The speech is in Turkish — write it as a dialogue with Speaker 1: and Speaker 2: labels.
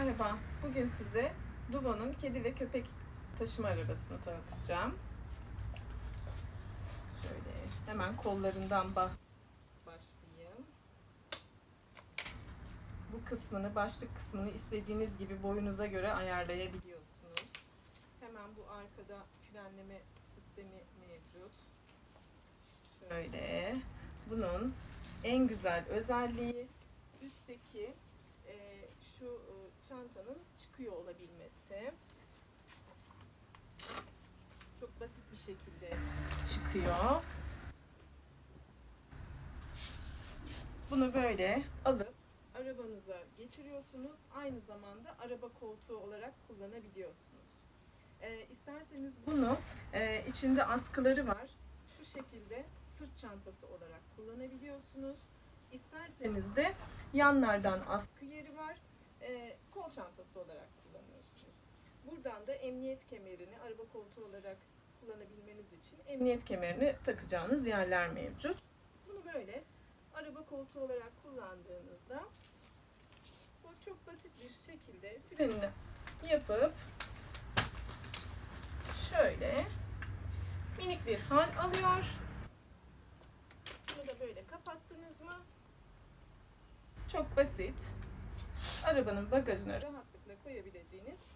Speaker 1: Merhaba, bugün size Duvo'nun kedi ve köpek taşıma arabasını tanıtacağım. Şöyle hemen kollarından bah- başlayayım. Bu kısmını, başlık kısmını istediğiniz gibi boyunuza göre ayarlayabiliyorsunuz. Hemen bu arkada frenleme sistemi mevcut. Şöyle, bunun en güzel özelliği üstteki şu e, çantanın çıkıyor olabilmesi. Çok basit bir şekilde çıkıyor. Bunu böyle alıp arabanıza geçiriyorsunuz. Aynı zamanda araba koltuğu olarak kullanabiliyorsunuz. E, isterseniz bunu e, içinde askıları var. Şu şekilde sırt çantası olarak kullanabiliyorsunuz. İsterseniz de yanlardan askı. E, kol çantası olarak kullanıyorsunuz. Buradan da emniyet kemerini araba koltuğu olarak kullanabilmeniz için emniyet kemerini takacağınız yerler mevcut. Bunu böyle araba koltuğu olarak kullandığınızda bu çok basit bir şekilde frenini yapıp şöyle minik bir hal alıyor. Bunu da böyle kapattınız mı çok basit. Arabanın bagajına rahatlıkla koyabileceğiniz.